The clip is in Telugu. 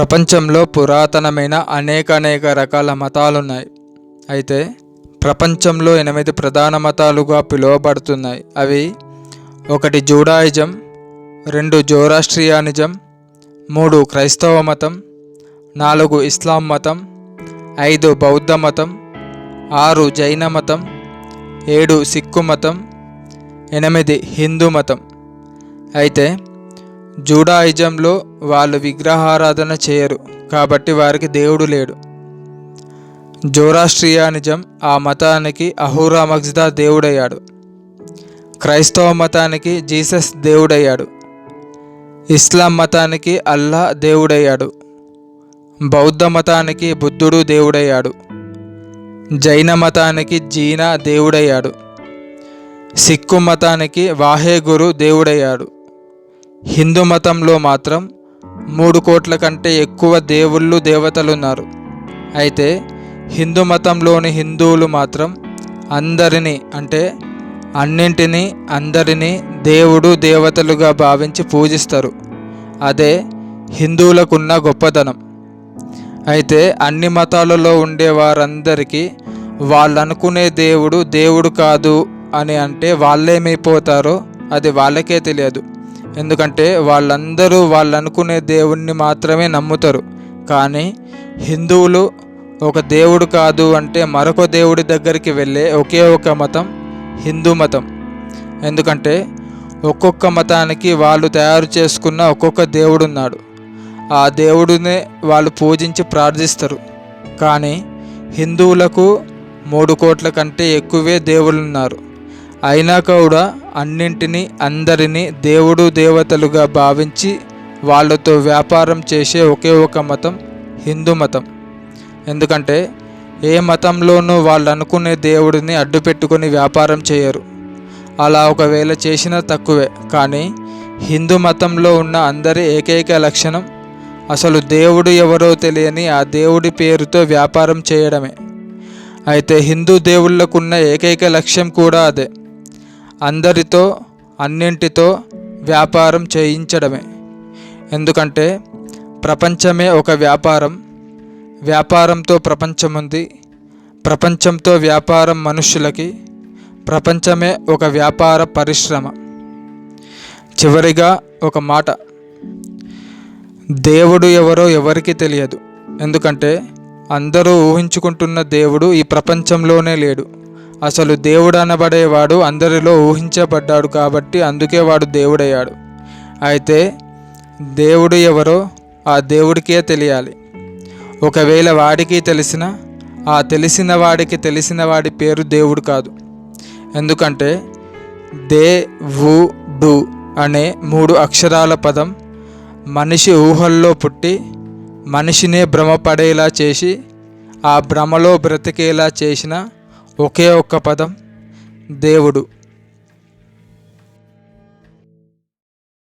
ప్రపంచంలో పురాతనమైన అనేక అనేక రకాల మతాలున్నాయి. అయితే ప్రపంచంలో ఎనిమిది ప్రధాన మతాలుగా పిలువబడుతున్నాయి. అవి ఒకటి జూడాయిజం రెండు జోరాస్ట్రియానిజం మూడు క్రైస్తవ మతం నాలుగు ఇస్లాం మతం ఐదు బౌద్ధ మతం ఆరు జైన మతం ఏడు సిక్కు మతం ఎనిమిది హిందూ మతం. అయితే జూడాయిజంలో వాళ్ళు విగ్రహారాధన చేయరు కాబట్టి వారికి దేవుడు లేడు. జోరాస్ట్రియానిజం ఆ మతానికి అహూరా మగ్జ్దా దేవుడయ్యాడు. క్రైస్తవ మతానికి జీసస్ దేవుడయ్యాడు. ఇస్లాం మతానికి అల్లా దేవుడయ్యాడు. బౌద్ధ మతానికి బుద్ధుడు దేవుడయ్యాడు. జైన మతానికి జీనా దేవుడయ్యాడు. సిక్కు మతానికి వాహేగురు దేవుడయ్యాడు. హిందూ మతంలో మాత్రం మూడు కోట్ల కంటే ఎక్కువ దేవుళ్ళు దేవతలు ఉన్నారు అయితే హిందూ మతంలోని హిందువులు మాత్రం అందరినీ అంటే అన్నింటినీ అందరినీ దేవుడు దేవతలుగా భావించి పూజిస్తారు. అదే హిందువులకున్న గొప్పతనం అయితే అన్ని మతాలలో ఉండే వారందరికీ వాళ్ళు అనుకునే దేవుడు దేవుడు కాదు అని అంటే వాళ్ళేమైపోతారో అది వాళ్ళకే తెలియదు. ఎందుకంటే వాళ్ళందరూ వాళ్ళు అనుకునే దేవుణ్ణి మాత్రమే నమ్ముతారు. కానీ హిందువులు ఒక దేవుడు కాదు అంటే మరొక దేవుడి దగ్గరికి వెళ్ళే ఒకే ఒక మతం హిందూ మతం. ఎందుకంటే ఒక్కొక్క మతానికి వాళ్ళు తయారు చేసుకున్న ఒక్కొక్క దేవుడు ఉన్నాడు ఆ దేవుడినే వాళ్ళు పూజించి ప్రార్థిస్తారు. కానీ హిందువులకు మూడు కోట్ల కంటే ఎక్కువే దేవుళ్ళు ఉన్నారు అయినా కూడా అన్నింటినీ అందరినీ దేవుడు దేవతలుగా భావించి వాళ్ళతో వ్యాపారం చేసే ఒకే ఒక మతం హిందూ మతం. ఎందుకంటే ఏ మతంలోనూ వాళ్ళు అనుకునే దేవుడిని అడ్డు పెట్టుకొని వ్యాపారం చేయరు. అలా ఒకవేళ చేసినా తక్కువే. కానీ హిందూ మతంలో ఉన్న అందరి ఏకైక లక్షణం అసలు దేవుడు ఎవరో తెలియని ఆ దేవుడి పేరుతో వ్యాపారం చేయడమే. అయితే హిందూ దేవుళ్ళకున్న ఏకైక లక్ష్యం కూడా అదే. అందరితో అన్నింటితో వ్యాపారం చేయించడమే. ఎందుకంటే ప్రపంచమే ఒక వ్యాపారం. వ్యాపారంతో ప్రపంచం ఉంది. ప్రపంచంతో వ్యాపారం మనుషులకి. ప్రపంచమే ఒక వ్యాపార పరిశ్రమ. చివరిగా ఒక మాట. దేవుడు ఎవరో ఎవరికీ తెలియదు. ఎందుకంటే అందరూ ఊహించుకుంటున్న దేవుడు ఈ ప్రపంచంలోనే లేడు. అసలు దేవుడు అనబడేవాడు అందరిలో ఊహించబడ్డాడు కాబట్టి అందుకే వాడు దేవుడయ్యాడు. అయితే దేవుడు ఎవరో ఆ దేవుడికే తెలియాలి. ఒకవేళ వాడికి తెలిసిన ఆ తెలిసిన వాడికి తెలిసిన వాడి పేరు దేవుడు కాదు. ఎందుకంటే దే వు డు అనే మూడు అక్షరాల పదం మనిషి ఊహల్లో పుట్టి మనిషినే భ్రమపడేలా చేసి ఆ భ్రమలో బ్రతికేలా చేసిన ఒకే ఒక్క పదం దేవుడు.